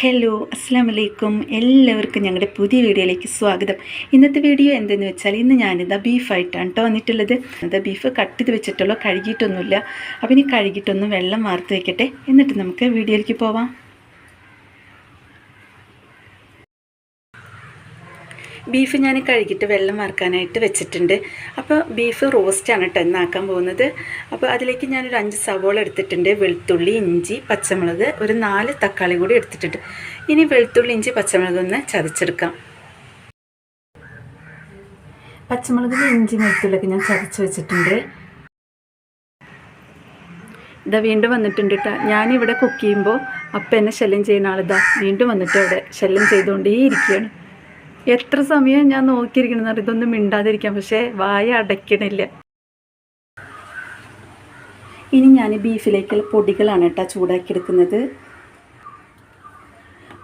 Hello അസ്സാം വലൈക്കും എല്ലാവർക്കും ഞങ്ങളുടെ പുതിയ വീഡിയോയിലേക്ക് സ്വാഗതം. ഇന്നത്തെ വീഡിയോ എന്തെന്ന് വെച്ചാൽ ഇന്ന് ഞാനിതാ ബീഫായിട്ടാണ് കേട്ടോ വന്നിട്ടുള്ളത്. അത് ബീഫ് കട്ട് ചെയ്ത് വെച്ചിട്ടുള്ളൂ കഴുകിയിട്ടൊന്നുമില്ല. അപ്പം ഇനി കഴുകിയിട്ടൊന്ന് വെള്ളം വാർത്ത് വയ്ക്കട്ടെ എന്നിട്ട് നമുക്ക് വീഡിയോയിലേക്ക് പോവാം. ബീഫ് ഞാൻ കഴുകിയിട്ട് വെള്ളം വറുക്കാനായിട്ട് വെച്ചിട്ടുണ്ട്. അപ്പോൾ ബീഫ് റോസ്റ്റാണ് കേട്ടോ ഇന്നാക്കാൻ പോകുന്നത്. അപ്പോൾ അതിലേക്ക് ഞാനൊരു അഞ്ച് സവോള എടുത്തിട്ടുണ്ട്. വെളുത്തുള്ളി ഇഞ്ചി പച്ചമുളക് ഒരു നാല് തക്കാളി കൂടി എടുത്തിട്ടുണ്ട്. ഇനി വെളുത്തുള്ളി ഇഞ്ചി പച്ചമുളക് ഒന്ന് ചതച്ചെടുക്കാം. പച്ചമുളകിൽ ഇഞ്ചി വെളുത്തുള്ളിയൊക്കെ ഞാൻ ചതച്ച് വെച്ചിട്ടുണ്ട്. ഇതാ വീണ്ടും വന്നിട്ടുണ്ട് കേട്ടോ ഞാനിവിടെ കുക്ക് ചെയ്യുമ്പോൾ അപ്പം എന്നെ ശല്യം ചെയ്യുന്ന ആളിതാ വീണ്ടും വന്നിട്ട് അവിടെ ശല്യം ചെയ്തുകൊണ്ടേ ഇരിക്കുകയാണ് എത്ര സമയം ഞാൻ നോക്കിയിരിക്കണമെന്ന് ഇതൊന്നും മിണ്ടാതിരിക്കാം. പക്ഷേ വായ അടയ്ക്കണില്ല. ഇനി ഞാൻ ബീഫിലേക്കുള്ള പൊടികളാണ് കേട്ടോ ചൂടാക്കി എടുക്കുന്നത്.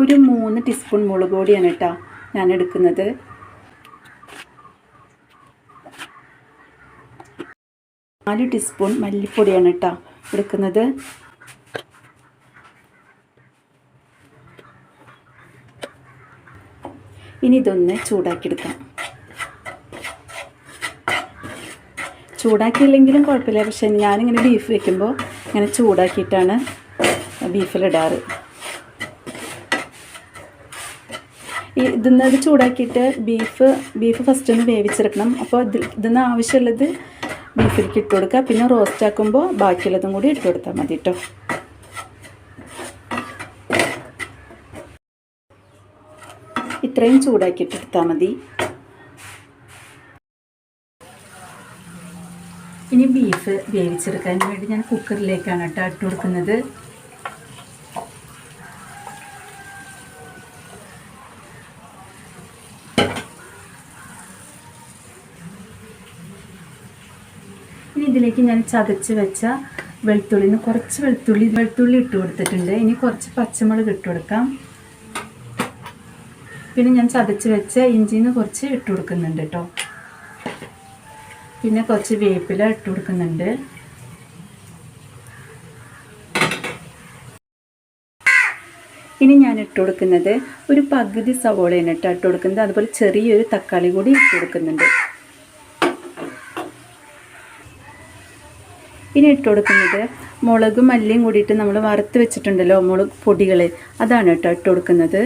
ഒരു മൂന്ന് ടീസ്പൂൺ മുളക് പൊടിയാണ് കേട്ടോ ഞാൻ എടുക്കുന്നത്. നാല് ടീസ്പൂൺ മല്ലിപ്പൊടിയാണ് കേട്ടോ എടുക്കുന്നത്. ഇനി ഇതൊന്ന് ചൂടാക്കിയെടുക്കാം. ചൂടാക്കിയില്ലെങ്കിലും കുഴപ്പമില്ല. പക്ഷെ ഞാനിങ്ങനെ ബീഫ് വെക്കുമ്പോൾ ഇങ്ങനെ ചൂടാക്കിയിട്ടാണ് ബീഫിലിടാറ് ഇതിന്ന് അത് ചൂടാക്കിയിട്ട് ബീഫ് ബീഫ് ഫസ്റ്റ് ഒന്ന് വേവിച്ചെടുക്കണം. അപ്പോൾ ഇതിന്ന് ആവശ്യമുള്ളത് ബീഫിലേക്ക് ഇട്ട് കൊടുക്കുക. പിന്നെ റോസ്റ്റ് ആക്കുമ്പോൾ ബാക്കിയുള്ളതും കൂടി ഇട്ട് കൊടുത്താൽ മതി കേട്ടോ. ഇത്രയും ചൂടാക്കിയിട്ട് എടുത്താൽ മതി. ഇനി ബീഫ് വേവിച്ചെടുക്കാൻ വേണ്ടി ഞാൻ കുക്കറിലേക്കാണ് കേട്ടോ ഇട്ട് കൊടുക്കുന്നത്. ഇനി ഇതിലേക്ക് ഞാൻ ചതച്ച് വെച്ച വെളുത്തുള്ളിന്ന് കുറച്ച് വെളുത്തുള്ളി വെളുത്തുള്ളി ഇട്ട് കൊടുത്തിട്ടുണ്ട്. ഇനി കുറച്ച് പച്ചമുളക് ഇട്ട് കൊടുക്കാം. പിന്നെ ഞാൻ ചതച്ച് വെച്ച ഇഞ്ചിന്ന് കുറച്ച് ഇട്ട് കൊടുക്കുന്നുണ്ട് കേട്ടോ പിന്നെ കുറച്ച് വേപ്പില ഇട്ട് കൊടുക്കുന്നുണ്ട്. ഇനി ഞാൻ ഇട്ട് കൊടുക്കുന്നത് ഒരു പകുതി സവോളയാണ് കേട്ടോ ഇട്ട് കൊടുക്കുന്നത്. അതുപോലെ ചെറിയൊരു തക്കാളി കൂടി ഇട്ട് കൊടുക്കുന്നുണ്ട്. ഇനി ഇട്ട് കൊടുക്കുന്നത് മുളകും മല്ലിയും കൂടിയിട്ട് നമ്മൾ വറുത്ത് വെച്ചിട്ടുണ്ടല്ലോ മുളക് പൊടികൾ അതാണ് കേട്ടോ ഇട്ട് കൊടുക്കുന്നത്.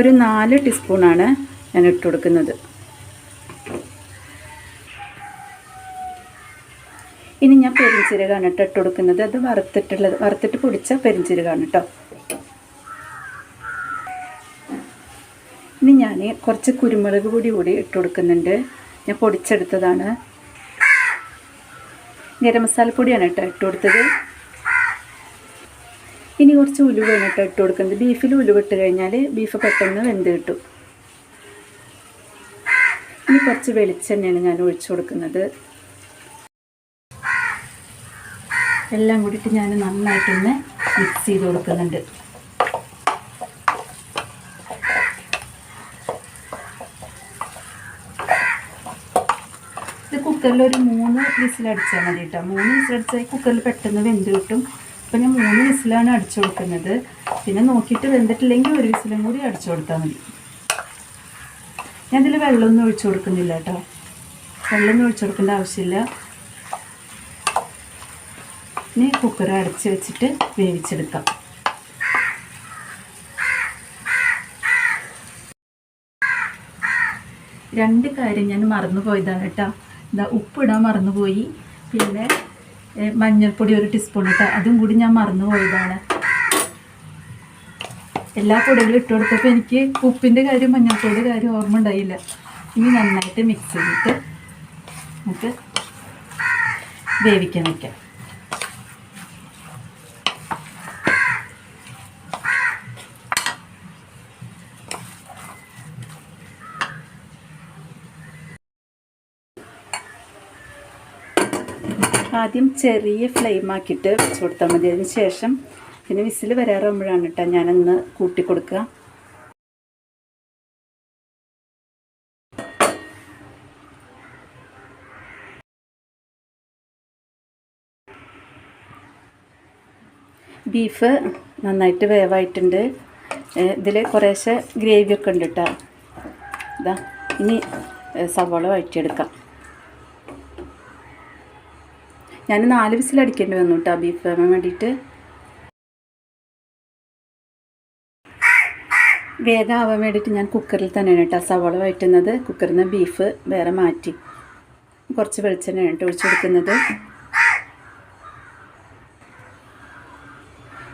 ഒരു നാല് ടീസ്പൂണാണ് ഞാൻ ഇട്ട് കൊടുക്കുന്നത്. ഇനി ഞാൻ പെരിഞ്ചീരകമാണ് കേട്ടോ ഇട്ട് കൊടുക്കുന്നത്. അത് വറുത്തിട്ടുള്ളത് വറുത്തിട്ട് പൊടിച്ച പെരിഞ്ചീരകമാണ് കേട്ടോ. ഇനി ഞാൻ കുറച്ച് കുരുമുളക് പൊടി കൂടി ഇട്ട് കൊടുക്കുന്നുണ്ട്. ഞാൻ പൊടിച്ചെടുത്തതാണ്. ഗരം മസാലപ്പൊടിയാണ് കേട്ടോ ഇട്ട് കൊടുത്തത്. ഇനി കുറച്ച് ഉലുവ കേട്ടോ ഇട്ട് കൊടുക്കുന്നത് ബീഫിൽ ഉലുവ ഇട്ട് കഴിഞ്ഞാൽ ബീഫ് പെട്ടെന്ന് വെന്ത് കിട്ടും. ഇനി കുറച്ച് വെളിച്ചെണ്ണയാണ് ഞാൻ ഒഴിച്ചു കൊടുക്കുന്നത്. എല്ലാം കൂടിയിട്ട് ഞാൻ നന്നായിട്ടൊന്ന് മിക്സ് ചെയ്ത് കൊടുക്കുന്നുണ്ട്. ഇത് കുക്കറിൽ ഒരു മൂന്ന് വിസിലടിച്ചാൽ മതി കേട്ടോ മൂന്ന് വിസിലടിച്ചാൽ കുക്കറിൽ പെട്ടെന്ന് വെന്ത് കിട്ടും. അപ്പോൾ ഞാൻ മൂന്ന് വിസിലാണ് അടിച്ചു കൊടുക്കുന്നത്. പിന്നെ നോക്കിയിട്ട് വെന്തിട്ടില്ലെങ്കിൽ ഒരു വിസിലും കൂടി അടിച്ചു കൊടുത്താൽ മതി. ഞാൻ ഇതിൽ വെള്ളമൊന്നും ഒഴിച്ചു കൊടുക്കുന്നില്ല കേട്ടോ. വെള്ളമൊന്നും ഒഴിച്ചു കൊടുക്കേണ്ട ആവശ്യമില്ല. ഇനി കുക്കർ അടച്ച് വെച്ചിട്ട് വേവിച്ചെടുക്കാം. രണ്ട് കാര്യം ഞാൻ മറന്നു പോയതാണ് കേട്ടോ. ഇതാ ഉപ്പിടാൻ മറന്നുപോയി. പിന്നെ മഞ്ഞൾപ്പൊടി ഒരു ടീസ്പൂൺ ഇട്ട അതും കൂടി ഞാൻ മറന്നു പോയതാണ് എല്ലാ പൊടികളും ഇട്ട് കൊടുത്തപ്പോൾ എനിക്ക് ഉപ്പിന്റെ കാര്യം മഞ്ഞൾപ്പൊടിയുടെ കാര്യം ഓർമ്മ ഉണ്ടായില്ല. ഇനി നന്നായിട്ട് മിക്സ് ചെയ്തിട്ട് നമുക്ക് വേവിക്കാൻ വയ്ക്കാം ആദ്യം ചെറിയ ഫ്ലെയിം ആക്കിയിട്ട് വെച്ച് കൊടുത്താൽ മതി. അതിന് ശേഷം പിന്നെ വിസിൽ വരാറാകുമ്പോഴാണ് കേട്ടോ ഞാനൊന്ന് കൂട്ടി കൊടുക്കുക. ബീഫ് നന്നായിട്ട് വേവായിട്ടുണ്ട്. ഇതിൽ കുറേശ്ശെ ഗ്രേവിയൊക്കെ ഉണ്ട് കേട്ടോ ഇതാ ഇനി സവാള വഴറ്റിയെടുക്കാം. ഞാൻ നാല് വിസിൽ വിസിലടിക്കേണ്ടി വന്നു കേട്ടോ ബീഫ് വേവാൻ വേണ്ടിയിട്ട് വേഗം ആവാൻ വേണ്ടിയിട്ട് ഞാൻ കുക്കറിൽ തന്നെയാണ് കേട്ടോ സവാള വഴറ്റുന്നത്. കുക്കറിൽ നിന്ന് ബീഫ് വേറെ മാറ്റി. കുറച്ച് വെളിച്ചെണ്ണയാണ് കേട്ടോ ഒഴിച്ചു കൊടുക്കുന്നത്.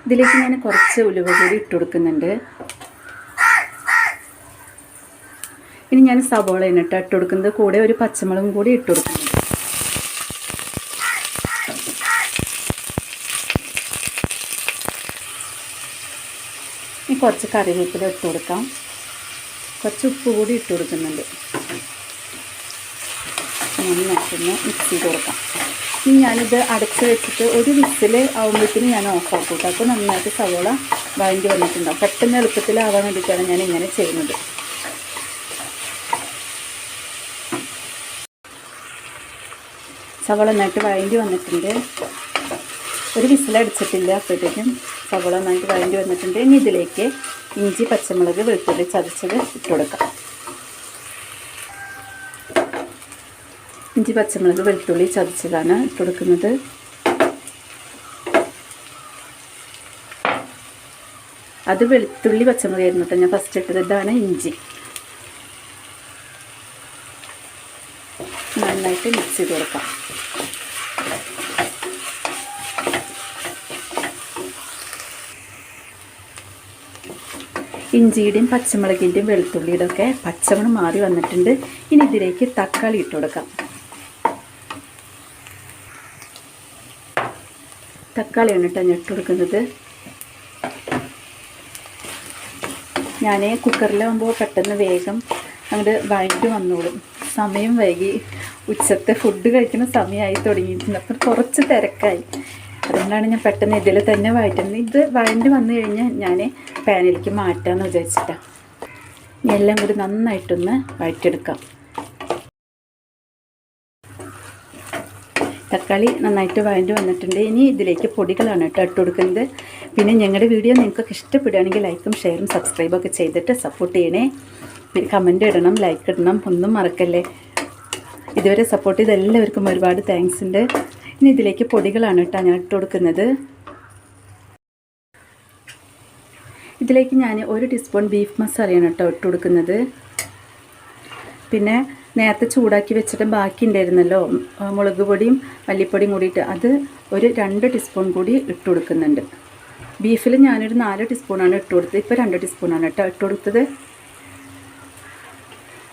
ഇതിലേക്ക് ഞാൻ കുറച്ച് ഉലുവ കൂടി ഇട്ട് കൊടുക്കുന്നുണ്ട്. ഇനി ഞാൻ സവോളയാണ് കേട്ടോ ഇട്ട് കൊടുക്കുന്നത്. കൂടെ ഒരു പച്ചമുളകും കൂടി ഇട്ട് കൊടുക്കുന്നുണ്ട്. ഇനി കുറച്ച് കറിവേപ്പില ഇട്ട് കൊടുക്കാം. കുറച്ച് ഉപ്പ് കൂടി ഇട്ട് കൊടുക്കുന്നുണ്ട്. നന്നായിട്ടൊന്ന് മിക്സ് ചെയ്ത് കൊടുക്കാം. ഇനി ഞാനിത് അടച്ച് വെച്ചിട്ട് ഒരു വിസിൽ ആകുമ്പോഴത്തേന് ഞാൻ ഓഫ് ആക്കും കേട്ടോ. അപ്പോൾ നന്നായിട്ട് സവോള വഴണ്ടി വന്നിട്ടുണ്ടാവും. പെട്ടെന്ന് എളുപ്പത്തിലാവാൻ വേണ്ടിയിട്ടാണ് ഞാൻ ഇങ്ങനെ ചെയ്യുന്നത്. സവോള നന്നായിട്ട് വഴണ്ടി വന്നിട്ടുണ്ട്. ഒരു വിസിലടിച്ചിട്ടില്ല അപ്പോഴത്തേക്കും സവോള നന്നായിട്ട് വഴണ്ടി വന്നിട്ടുണ്ട്. ഇനി ഇതിലേക്ക് ഇഞ്ചി പച്ചമുളക് വെളുത്തുള്ളി ചതച്ചത് ഇട്ട് കൊടുക്കാം. ഇഞ്ചി പച്ചമുളക് വെളുത്തുള്ളി ചതച്ചതാണ് ഇട്ട് കൊടുക്കുന്നത്. അത് വെളുത്തുള്ളി പച്ചമുളക് ആയിരുന്നു കേട്ടോ ഞാൻ ഫസ്റ്റ് ഇട്ടത് ഇതാണ് ഇഞ്ചി. നന്നായിട്ട് മിക്സ് ചെയ്ത് കൊടുക്കാം. ഇഞ്ചിയുടെയും പച്ചമുളകിന്റെയും വെളുത്തുള്ളിയുടെ ഒക്കെ പച്ചമണം മാറി വന്നിട്ടുണ്ട്. ഇനി ഇതിലേക്ക് തക്കാളി ഇട്ട് കൊടുക്കാം. തക്കാളിയാണ് കേട്ടോ ഞാൻ ഇട്ട് കൊടുക്കുന്നത്. ഞാൻ കുക്കറിലാകുമ്പോൾ പെട്ടെന്ന് വേഗം അങ്ങോട്ട് വഴറ്റി വന്നോളും. സമയം വൈകി. ഉച്ചത്തെ ഫുഡ് കഴിക്കുന്ന സമയമായി തുടങ്ങിയിട്ടുണ്ട്. അപ്പം കുറച്ച് തിരക്കായി. അതുകൊണ്ടാണ് ഞാൻ പെട്ടെന്ന് ഇതിൽ തന്നെ വഴറ്റുന്നത് ഇത് വഴണ്ടി വന്നു കഴിഞ്ഞാൽ ഞാൻ പാനിലേക്ക് മാറ്റാമെന്ന് വിചാരിച്ചിട്ടാണ് എല്ലാം കൂടി നന്നായിട്ടൊന്ന് വഴറ്റെടുക്കാം തക്കാളി നന്നായിട്ട് വഴണ്ടി വന്നിട്ടുണ്ട്. ഇനി ഇതിലേക്ക് പൊടികളാണ് കേട്ടോ ഇട്ട് കൊടുക്കുന്നത്. പിന്നെ ഞങ്ങളുടെ വീഡിയോ നിങ്ങൾക്കൊക്കെ ഇഷ്ടപ്പെടുകയാണെങ്കിൽ ലൈക്കും ഷെയറും സബ്സ്ക്രൈബും ഒക്കെ ചെയ്തിട്ട് സപ്പോർട്ട് ചെയ്യണേ. പിന്നെ കമന്റ് ഇടണം ലൈക്ക് ഇടണം ഒന്നും മറക്കല്ലേ. ഇതുവരെ സപ്പോർട്ട് ചെയ്ത എല്ലാവർക്കും ഒരുപാട് താങ്ക്സ് ഉണ്ട്. ഇനി ഇതിലേക്ക് പൊടികളാണ് കേട്ടോ ഞാൻ ഇട്ട് കൊടുക്കുന്നത്. ഇതിലേക്ക് ഞാൻ ഒരു ടീസ്പൂൺ ബീഫ് മസാലയാണ് കേട്ടോ ഇട്ട് കൊടുക്കുന്നത്. പിന്നെ നേരത്തെ ചൂടാക്കി വെച്ചിട്ട് ബാക്കി ഉണ്ടായിരുന്നല്ലോ മുളക് പൊടിയും മല്ലിപ്പൊടിയും കൂടിയിട്ട് അത് ഒരു രണ്ട് ടീസ്പൂൺ കൂടി ഇട്ട് കൊടുക്കുന്നുണ്ട്. ബീഫിൽ ഞാനൊരു നാല് ടീസ്പൂണാണ് ഇട്ട് കൊടുത്തത്. ഇപ്പോൾ രണ്ട് ടീസ്പൂണാണ് കേട്ടോ ഇട്ട് കൊടുത്തത്.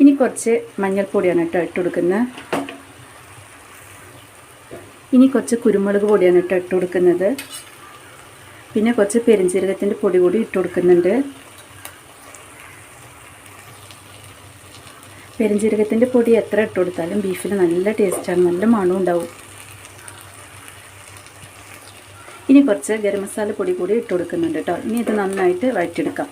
ഇനി കുറച്ച് മഞ്ഞൾപ്പൊടിയാണ് കേട്ടോ ഇട്ട് കൊടുക്കുന്നത്. ഇനി കുറച്ച് കുരുമുളക് പൊടിയാണ് ഇട്ട് ഇട്ട് കൊടുക്കുന്നത്. പിന്നെ കുറച്ച് പെരിഞ്ചീരകത്തിന്റെ പൊടി കൂടി ഇട്ട് കൊടുക്കുന്നുണ്ട്. പെരിഞ്ചീരകത്തിന്റെ പൊടി എത്ര ഇട്ട് കൊടുത്താലും ബീഫിന് നല്ല ടേസ്റ്റാണ് നല്ല മണം ഉണ്ടാവും. ഇനി കുറച്ച് ഗരം മസാല പൊടി കൂടി ഇട്ട് കൊടുക്കുന്നുണ്ട് കേട്ടോ. ഇനി ഇത് നന്നായിട്ട് വഴറ്റിയെടുക്കാം.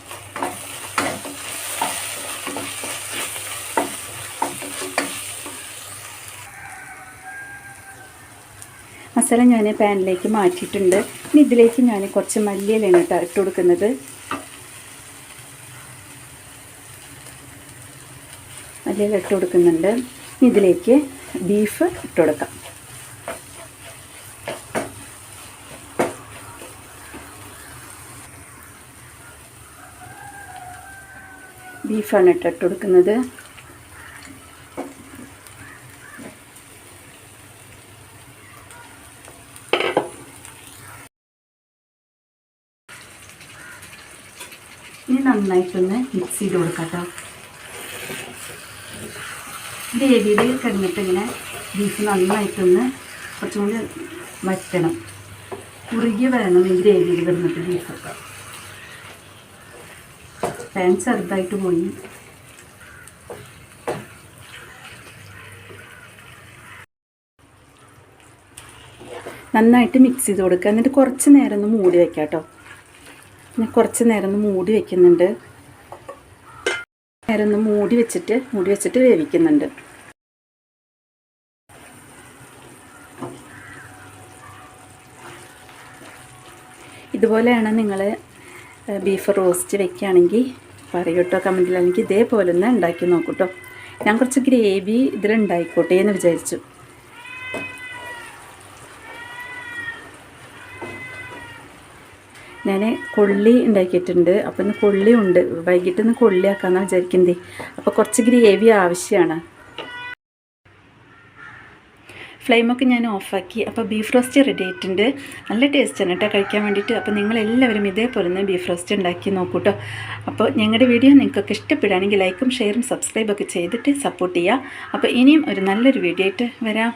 മസാല ഞാൻ പാനിലേക്ക് മാറ്റിയിട്ടുണ്ട്. ഇനി ഇതിലേക്ക് ഞാൻ കുറച്ച് മല്ലിയിലാണ് കേട്ടോ ഇട്ട് കൊടുക്കുന്നത്. മല്ലിയില ഇട്ട് കൊടുക്കുന്നുണ്ട്. ഇനി ഇതിലേക്ക് ബീഫ് ഇട്ട് കൊടുക്കാം. ബീഫാണ് ഇട്ട് ഇട്ട് കൊടുക്കുന്നത്. നന്നായിട്ടൊന്ന് മിക്സ് ചെയ്ത് കൊടുക്കാം കേട്ടോ ഗ്രേവിയിൽ കിടന്നിട്ട് ഇങ്ങനെ ബീഫ് നന്നായിട്ടൊന്ന് കുറച്ചും കൂടി വറ്റണം. കുറുകി വരണം ഈ ഗ്രേവിയിൽ കിടന്നിട്ട് ബീഫൊക്കെ പാൻ ചെറുതായിട്ട് പോയി. നന്നായിട്ട് മിക്സ് ചെയ്ത് കൊടുക്കുക. എന്നിട്ട് കുറച്ച് നേരം ഒന്ന് മൂടി വെക്കാം കേട്ടോ ഞാൻ കുറച്ച് നേരം ഒന്ന് മൂടി വെക്കുന്നുണ്ട്. നേരം ഒന്ന് മൂടി വെച്ചിട്ട് മൂടി വെച്ചിട്ട് വേവിക്കുന്നുണ്ട്. ഇതുപോലെയാണ് നിങ്ങൾ ബീഫ് റോസ്റ്റ് വെക്കുകയാണെങ്കിൽ പറയൂ കേട്ടോ കമന്റിൽ അല്ലെങ്കിൽ ഇതേപോലെ ഒന്ന് ഉണ്ടാക്കി നോക്കൂട്ടോ ഞാൻ കുറച്ച് ഗ്രേവി ഇതിലുണ്ടായിക്കോട്ടെ എന്ന് വിചാരിച്ചു. ഞാൻ കൊള്ളി ഉണ്ടാക്കിയിട്ടുണ്ട്. അപ്പോൾ ഇന്ന് കൊള്ളി ഉണ്ട് വൈകിട്ട് ഇന്ന് കൊള്ളി വിചാരിക്കുന്നത് അപ്പോൾ കുറച്ച് ഗ്രേവി ആവശ്യമാണ് ഫ്ലെയിമൊക്കെ ഞാൻ ഓഫാക്കി. അപ്പോൾ ബീഫ് റോസ്റ്റ് റെഡി ആയിട്ടുണ്ട്. നല്ല ടേസ്റ്റാണ് കേട്ടോ കഴിക്കാൻ വേണ്ടിയിട്ട്. അപ്പോൾ നിങ്ങളെല്ലാവരും ഇതേപോലെ ഒന്ന് ബീഫ് റോസ്റ്റ് ഉണ്ടാക്കി നോക്കൂ കേട്ടോ അപ്പോൾ ഞങ്ങളുടെ വീഡിയോ നിങ്ങൾക്കൊക്കെ ഇഷ്ടപ്പെടുകയാണെങ്കിൽ ലൈക്കും ഷെയറും സബ്സ്ക്രൈബൊക്കെ ചെയ്തിട്ട് സപ്പോർട്ട് ചെയ്യുക അപ്പോൾ ഇനിയും ഒരു നല്ലൊരു വീഡിയോ ആയിട്ട് വരാം.